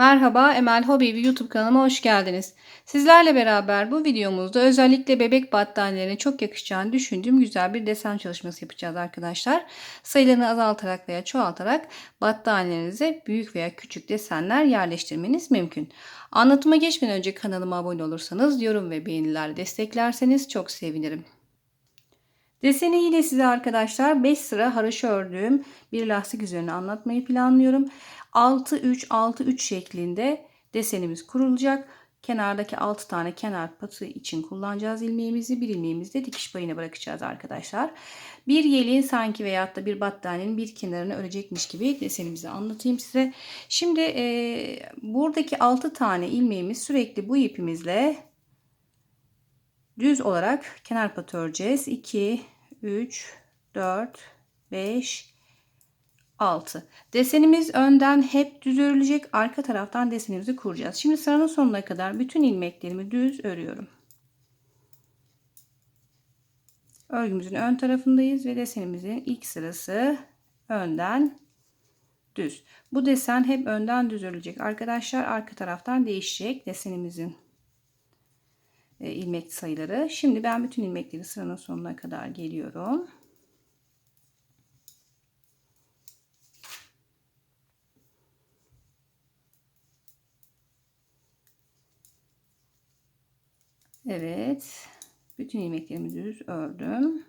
Merhaba Emel Hobi YouTube kanalıma hoş geldiniz. Sizlerle beraber bu videomuzda özellikle bebek battaniyelerine çok yakışacağını düşündüğüm güzel bir desen çalışması yapacağız arkadaşlar. Sayılarını azaltarak veya çoğaltarak battaniyelerinize büyük veya küçük desenler yerleştirmeniz mümkün. Anlatıma geçmeden önce kanalıma abone olursanız, yorum ve beğenilerle desteklerseniz çok sevinirim. Deseni yine size arkadaşlar 5 sıra haroşa ördüğüm bir lastik üzerine anlatmayı planlıyorum. 6-3-6-3 şeklinde desenimiz kurulacak. Kenardaki 6 tane kenar patı için kullanacağız ilmeğimizi. Bir ilmeğimizi de dikiş payına bırakacağız arkadaşlar. Bir yeleğin sanki veyahut da bir battaniyenin bir kenarını örecekmiş gibi desenimizi anlatayım size. Şimdi e, buradaki 6 tane ilmeğimiz sürekli bu ipimizle düz olarak kenar patı öreceğiz. 2, 3, 4, 5, 6. Desenimiz önden hep düz örülecek. Arka taraftan desenimizi kuracağız. Şimdi sıranın sonuna kadar bütün ilmeklerimi düz örüyorum. Örgümüzün ön tarafındayız ve desenimizin ilk sırası önden düz. Bu desen hep önden düz örülecek. Arkadaşlar arka taraftan değişecek desenimizin e, ilmek sayıları. Şimdi ben bütün ilmekleri sıranın sonuna kadar geliyorum. Evet. Bütün ilmeklerimi düz ördüm.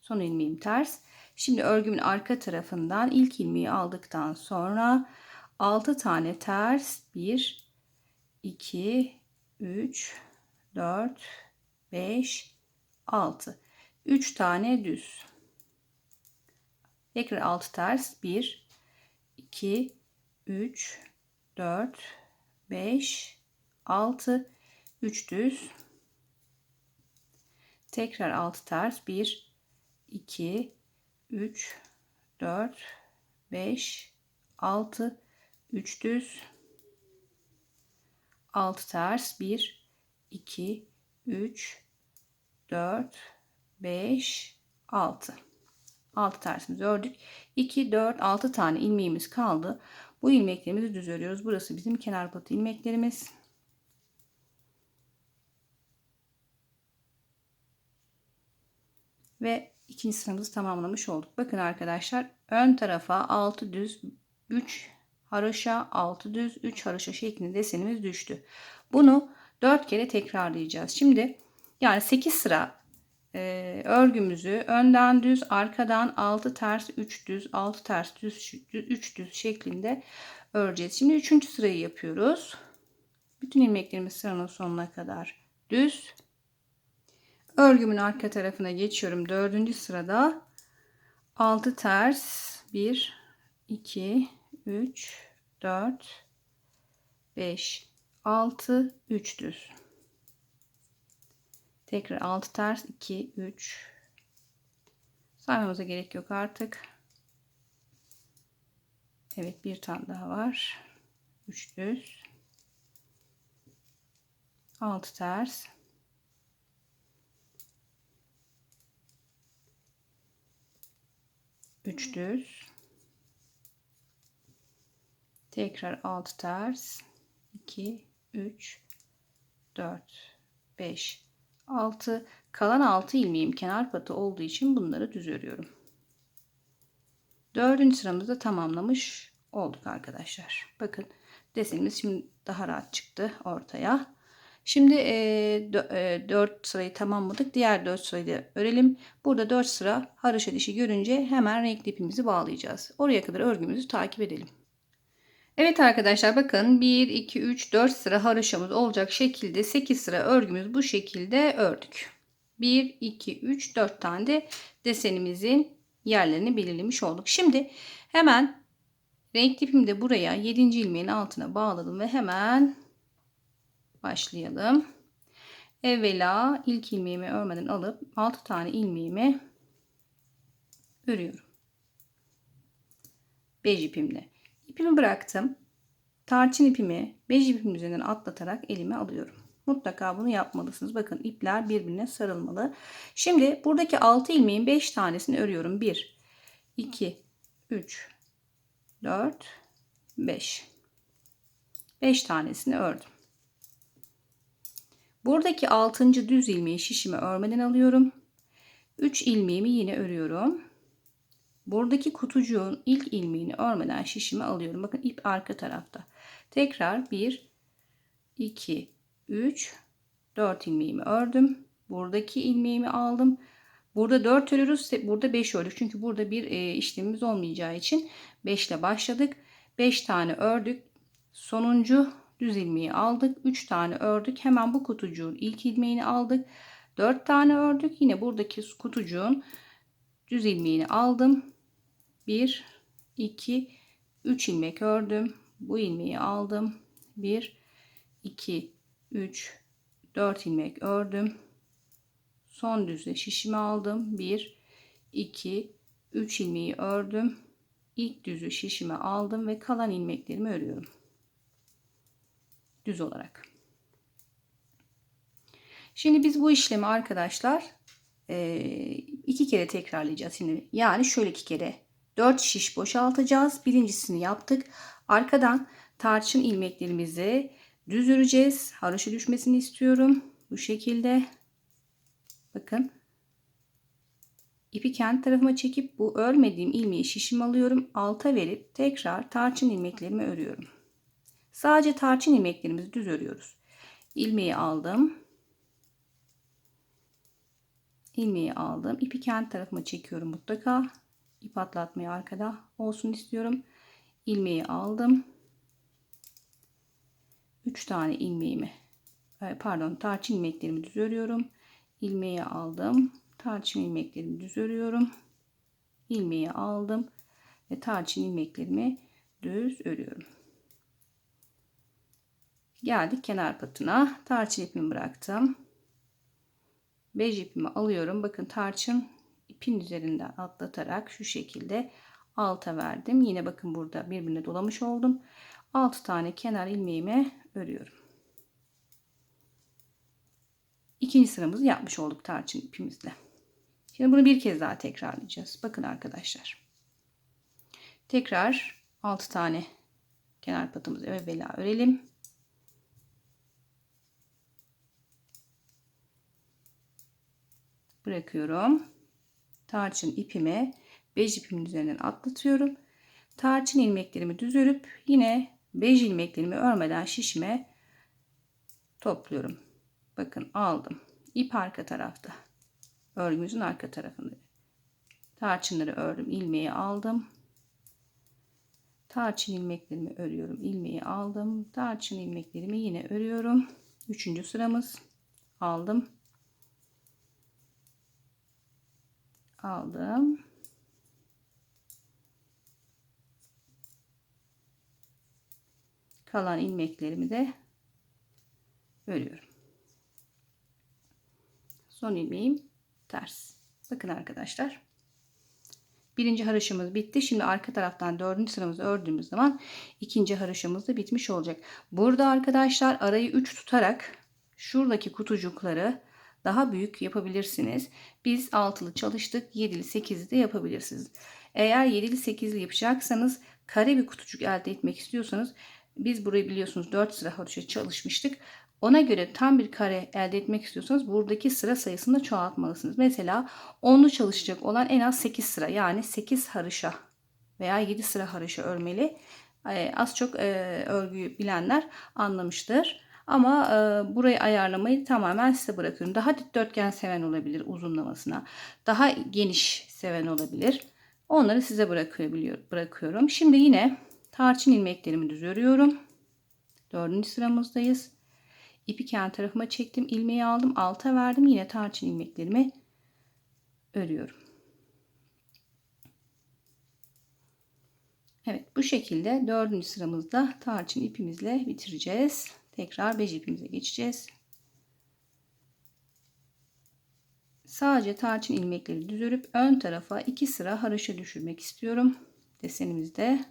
Son ilmeğim ters. Şimdi örgümün arka tarafından ilk ilmeği aldıktan sonra 6 tane ters 1 2 3 4 5 6 3 tane düz. Tekrar 6 ters 1 2 3 4 5 6 3 düz. Tekrar 6 ters. 1 2 3 4 5 6 3 düz. 6 ters. 1 2 3 4 5 6 6 tersimizi ördük. 2 4 6 tane ilmeğimiz kaldı. Bu ilmeklerimizi düz örüyoruz. Burası bizim kenar patı ilmeklerimiz ve ikinci sıramızı tamamlamış olduk. Bakın arkadaşlar ön tarafa 6 düz 3 haroşa 6 düz 3 haroşa şeklinde desenimiz düştü. Bunu 4 kere tekrarlayacağız. Şimdi yani 8 sıra e, örgümüzü önden düz arkadan 6 ters 3 düz 6 ters düz 3 düz şeklinde öreceğiz. Şimdi 3. sırayı yapıyoruz. Bütün ilmeklerimiz sıranın sonuna kadar düz Örgümün arka tarafına geçiyorum. Dördüncü sırada 6 ters 1 2 3 4 5 6 3 düz. Tekrar 6 ters 2 3 saymamıza gerek yok artık. Evet bir tane daha var. 3 düz. 6 ters 3 düz tekrar 6 ters 2 3 4 5 6 kalan 6 ilmeğim kenar patı olduğu için bunları düz örüyorum. Dördüncü sıramızda tamamlamış olduk arkadaşlar. Bakın desenimiz şimdi daha rahat çıktı ortaya. Şimdi e, 4 e, sırayı tamamladık. Diğer 4 sırayı da örelim. Burada 4 sıra haroşa dişi görünce hemen renkli ipimizi bağlayacağız. Oraya kadar örgümüzü takip edelim. Evet arkadaşlar bakın 1, 2, 3, 4 sıra haroşamız olacak şekilde 8 sıra örgümüz bu şekilde ördük. 1, 2, 3, 4 tane de desenimizin yerlerini belirlemiş olduk. Şimdi hemen renk ipimi de buraya 7. ilmeğin altına bağladım ve hemen başlayalım. Evvela ilk ilmeğimi örmeden alıp 6 tane ilmeğimi örüyorum. Bej ipimle. İpimi bıraktım. Tarçın ipimi bej ipim üzerinden atlatarak elime alıyorum. Mutlaka bunu yapmalısınız. Bakın ipler birbirine sarılmalı. Şimdi buradaki 6 ilmeğin 5 tanesini örüyorum. 1, 2, 3, 4, 5. 5 tanesini ördüm. Buradaki 6. düz ilmeği şişime örmeden alıyorum. 3 ilmeğimi yine örüyorum. Buradaki kutucuğun ilk ilmeğini örmeden şişime alıyorum. Bakın ip arka tarafta. Tekrar 1 2 3 4 ilmeğimi ördüm. Buradaki ilmeğimi aldım. Burada 4 örüyoruz. Burada 5 ördük. Çünkü burada bir e, işlemimiz olmayacağı için 5 ile başladık. 5 tane ördük. Sonuncu düz ilmeği aldık. 3 tane ördük. Hemen bu kutucuğun ilk ilmeğini aldık. 4 tane ördük. Yine buradaki kutucuğun düz ilmeğini aldım. 1 2 3 ilmek ördüm. Bu ilmeği aldım. 1 2 3 4 ilmek ördüm. Son düzle şişimi aldım. 1 2 3 ilmeği ördüm. İlk düzü şişime aldım ve kalan ilmeklerimi örüyorum. Düz olarak. Şimdi biz bu işlemi arkadaşlar iki kere tekrarlayacağız. Şimdi yani şöyle iki kere 4 şiş boşaltacağız. Birincisini yaptık. Arkadan tarçın ilmeklerimizi düz öreceğiz. Haroşa düşmesini istiyorum. Bu şekilde. Bakın. İpi kendi tarafıma çekip bu örmediğim ilmeği şişim alıyorum. Alta verip tekrar tarçın ilmeklerimi örüyorum. Sadece tarçın ilmeklerimizi düz örüyoruz. İlmeği aldım. ilmeği aldım. İpi kendi tarafıma çekiyorum mutlaka. İp atlatmayı arkada olsun istiyorum. İlmeği aldım. 3 tane ilmeğimi e, pardon tarçın ilmeklerimi düz örüyorum. İlmeği aldım. Tarçın ilmeklerimi düz örüyorum. İlmeği aldım ve tarçın ilmeklerimi düz örüyorum. Geldik kenar patına. Tarçın ipimi bıraktım. Bej ipimi alıyorum. Bakın tarçın ipin üzerinden atlatarak şu şekilde alta verdim. Yine bakın burada birbirine dolamış oldum. 6 tane kenar ilmeğimi örüyorum. İkinci sıramızı yapmış olduk tarçın ipimizle. Şimdi bunu bir kez daha tekrarlayacağız. Bakın arkadaşlar. Tekrar 6 tane kenar patımızı evvela örelim. Bırakıyorum. Tarçın ipimi bej ipimin üzerinden atlatıyorum. Tarçın ilmeklerimi düz örüp yine bej ilmeklerimi örmeden şişime topluyorum. Bakın aldım. İp arka tarafta. Örgümüzün arka tarafında. Tarçınları ördüm. ilmeği aldım. Tarçın ilmeklerimi örüyorum. ilmeği aldım. Tarçın ilmeklerimi yine örüyorum. Üçüncü sıramız. Aldım. Aldım. Kalan ilmeklerimi de örüyorum. Son ilmeğim ters. Bakın arkadaşlar. Birinci haroşamız bitti. Şimdi arka taraftan dördüncü sıramızı ördüğümüz zaman ikinci haroşamız da bitmiş olacak. Burada arkadaşlar arayı 3 tutarak şuradaki kutucukları daha büyük yapabilirsiniz. Biz altılı çalıştık. 7'li 8'li de yapabilirsiniz. Eğer 7'li 8'li yapacaksanız kare bir kutucuk elde etmek istiyorsanız biz burayı biliyorsunuz 4 sıra haroşa çalışmıştık. Ona göre tam bir kare elde etmek istiyorsanız buradaki sıra sayısını da çoğaltmalısınız. Mesela 10'lu çalışacak olan en az 8 sıra yani 8 harışa veya 7 sıra harışa örmeli. Ee, az çok e, örgüyü bilenler anlamıştır. Ama e, burayı ayarlamayı tamamen size bırakıyorum. Daha dikdörtgen seven olabilir uzunlamasına. Daha geniş seven olabilir. Onları size bırakıyorum. Şimdi yine tarçın ilmeklerimi düz örüyorum. Dördüncü sıramızdayız. İpi kendi tarafıma çektim. ilmeği aldım. Alta verdim. Yine tarçın ilmeklerimi örüyorum. Evet bu şekilde dördüncü sıramızda tarçın ipimizle bitireceğiz. Tekrar bej ipimize geçeceğiz. Sadece tarçın ilmekleri düz örüp ön tarafa iki sıra haroşa düşürmek istiyorum. Desenimizde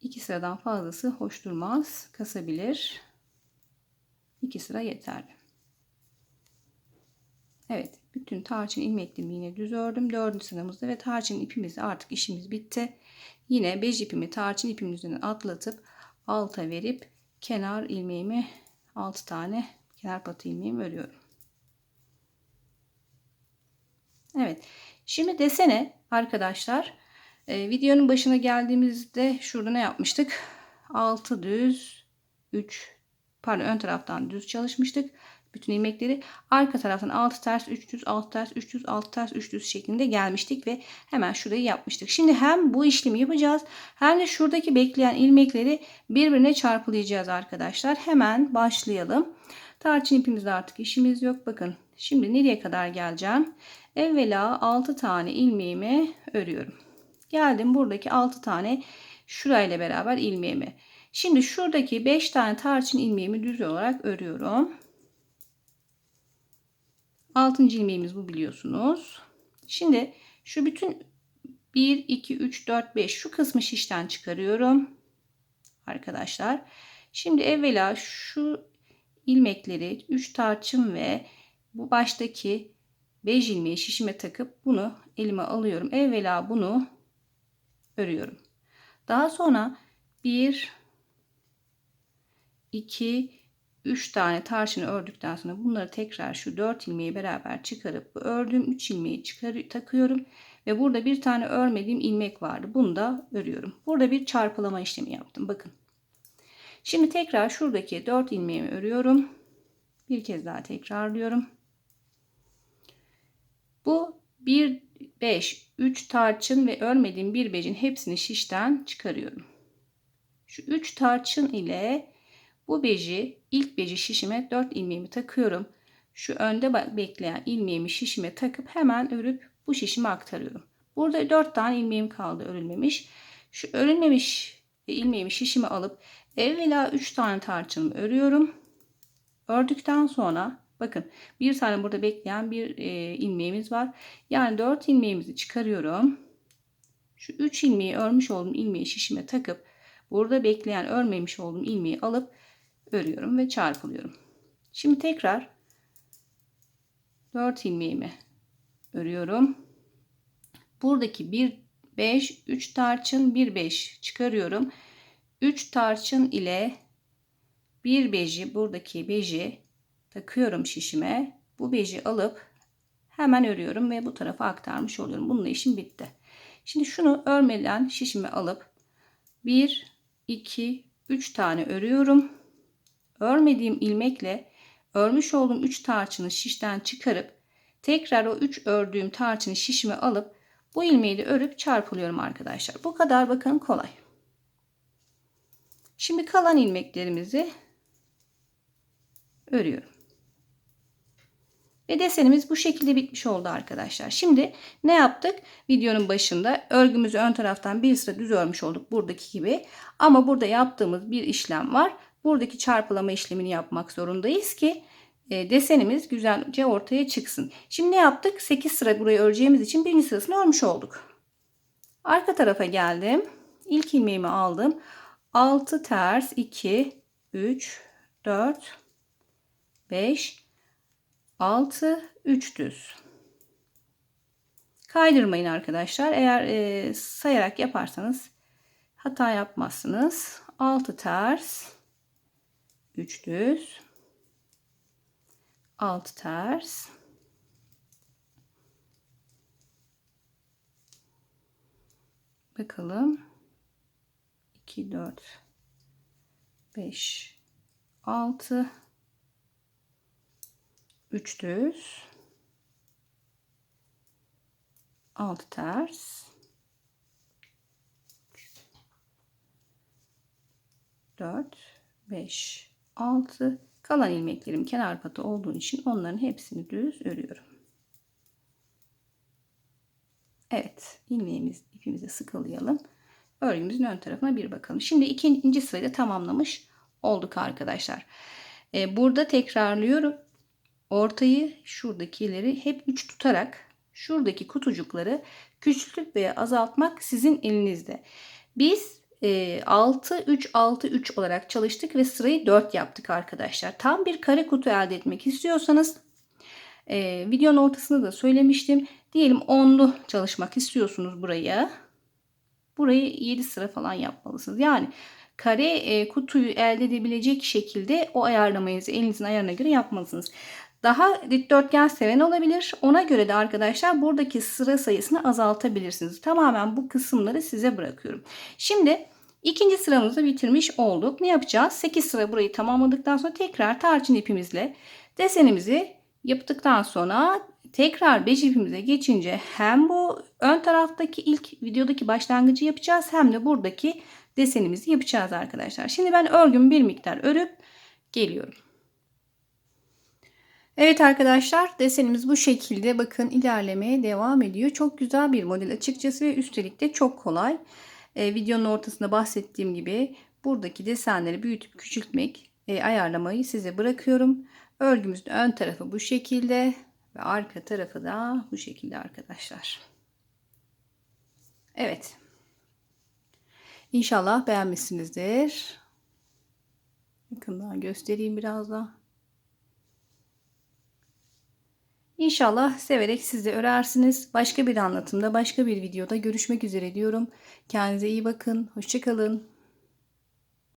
iki sıradan fazlası hoş durmaz. Kasabilir. İki sıra yeterli. Evet. bütün tarçın ilmeklerimi yine düz ördüm. Dördüncü sıramızda ve tarçın ipimizle artık işimiz bitti. Yine bej ipimi tarçın ipimin üzerinden atlatıp alta verip kenar ilmeğimi 6 tane kenar patı ilmeğimi örüyorum. Evet. Şimdi desene arkadaşlar e, videonun başına geldiğimizde şurada ne yapmıştık? 6 düz 3 pardon ön taraftan düz çalışmıştık. Bütün ilmekleri arka taraftan 6 ters 3 düz 6 ters 3 düz 6 ters 3 düz şeklinde gelmiştik ve hemen şurayı yapmıştık. Şimdi hem bu işlemi yapacağız hem de şuradaki bekleyen ilmekleri birbirine çarpılayacağız arkadaşlar. Hemen başlayalım. Tarçın ipimizde artık işimiz yok. Bakın şimdi nereye kadar geleceğim? Evvela 6 tane ilmeğimi örüyorum. Geldim buradaki 6 tane şurayla beraber ilmeğimi. Şimdi şuradaki 5 tane tarçın ilmeğimi düz olarak örüyorum. 6. ilmeğimiz bu biliyorsunuz. Şimdi şu bütün 1, 2, 3, 4, 5 şu kısmı şişten çıkarıyorum. Arkadaşlar. Şimdi evvela şu ilmekleri 3 tarçın ve bu baştaki 5 ilmeği şişime takıp bunu elime alıyorum. Evvela bunu örüyorum. Daha sonra 1 2 3 tane tarçını ördükten sonra bunları tekrar şu 4 ilmeği beraber çıkarıp bu ördüğüm 3 ilmeği çıkar takıyorum ve burada bir tane örmediğim ilmek vardı. Bunu da örüyorum. Burada bir çarpılama işlemi yaptım. Bakın. Şimdi tekrar şuradaki 4 ilmeğimi örüyorum. Bir kez daha tekrarlıyorum. Bu 1 5 3 tarçın ve örmediğim bir becin hepsini şişten çıkarıyorum. Şu 3 tarçın ile bu beji ilk beji şişime 4 ilmeğimi takıyorum. Şu önde bekleyen ilmeğimi şişime takıp hemen örüp bu şişime aktarıyorum. Burada 4 tane ilmeğim kaldı örülmemiş. Şu örülmemiş ilmeğimi şişime alıp evvela 3 tane tarçınımı örüyorum. Ördükten sonra bakın bir tane burada bekleyen bir e, ilmeğimiz var. Yani 4 ilmeğimizi çıkarıyorum. Şu 3 ilmeği örmüş olduğum ilmeği şişime takıp burada bekleyen örmemiş olduğum ilmeği alıp örüyorum ve çarpılıyorum. Şimdi tekrar 4 ilmeğimi örüyorum. Buradaki 1 5 3 tarçın 1 5 çıkarıyorum. 3 tarçın ile bir beji buradaki beji takıyorum şişime. Bu beji alıp hemen örüyorum ve bu tarafa aktarmış oluyorum. Bununla işim bitti. Şimdi şunu örmeden şişime alıp 1 2 3 tane örüyorum örmediğim ilmekle örmüş olduğum 3 tarçını şişten çıkarıp tekrar o 3 ördüğüm tarçını şişime alıp bu ilmeği de örüp çarpılıyorum arkadaşlar. Bu kadar bakın kolay. Şimdi kalan ilmeklerimizi örüyorum. Ve desenimiz bu şekilde bitmiş oldu arkadaşlar. Şimdi ne yaptık? Videonun başında örgümüzü ön taraftan bir sıra düz örmüş olduk buradaki gibi. Ama burada yaptığımız bir işlem var buradaki çarpılama işlemini yapmak zorundayız ki e, desenimiz güzelce ortaya çıksın. Şimdi ne yaptık? 8 sıra burayı öreceğimiz için birinci sırasını örmüş olduk. Arka tarafa geldim. İlk ilmeğimi aldım. 6 ters 2 3 4 5 6 3 düz. Kaydırmayın arkadaşlar. Eğer e, sayarak yaparsanız hata yapmazsınız. 6 ters 3 düz. 6 ters. Bakalım. 2 4 5 6 3 düz. 6 ters. 4 5 6 kalan ilmeklerim kenar patı olduğu için onların hepsini düz örüyorum. Evet ilmeğimiz ipimizi sıkılayalım. Örgümüzün ön tarafına bir bakalım. Şimdi ikinci sırayı tamamlamış olduk arkadaşlar. Ee, burada tekrarlıyorum. Ortayı şuradakileri hep 3 tutarak şuradaki kutucukları küçültüp veya azaltmak sizin elinizde. Biz 6 3 6 3 olarak çalıştık ve sırayı 4 yaptık arkadaşlar. Tam bir kare kutu elde etmek istiyorsanız videonun ortasında da söylemiştim. Diyelim onlu çalışmak istiyorsunuz buraya. Burayı 7 sıra falan yapmalısınız. Yani kare kutuyu elde edebilecek şekilde o ayarlamayınızı elinizin ayarına göre yapmalısınız. Daha dikdörtgen seven olabilir. Ona göre de arkadaşlar buradaki sıra sayısını azaltabilirsiniz. Tamamen bu kısımları size bırakıyorum. Şimdi ikinci sıramızı bitirmiş olduk. Ne yapacağız? 8 sıra burayı tamamladıktan sonra tekrar tarçın ipimizle desenimizi yaptıktan sonra tekrar 5 ipimize geçince hem bu ön taraftaki ilk videodaki başlangıcı yapacağız hem de buradaki desenimizi yapacağız arkadaşlar. Şimdi ben örgümü bir miktar örüp geliyorum. Evet arkadaşlar desenimiz bu şekilde bakın ilerlemeye devam ediyor. Çok güzel bir model açıkçası ve üstelik de çok kolay. Ee, videonun ortasında bahsettiğim gibi buradaki desenleri büyütüp küçültmek e, ayarlamayı size bırakıyorum. Örgümüzün ön tarafı bu şekilde ve arka tarafı da bu şekilde arkadaşlar. Evet. İnşallah beğenmişsinizdir. Yakından göstereyim biraz daha. İnşallah severek siz de örersiniz. Başka bir anlatımda, başka bir videoda görüşmek üzere diyorum. Kendinize iyi bakın. Hoşçakalın.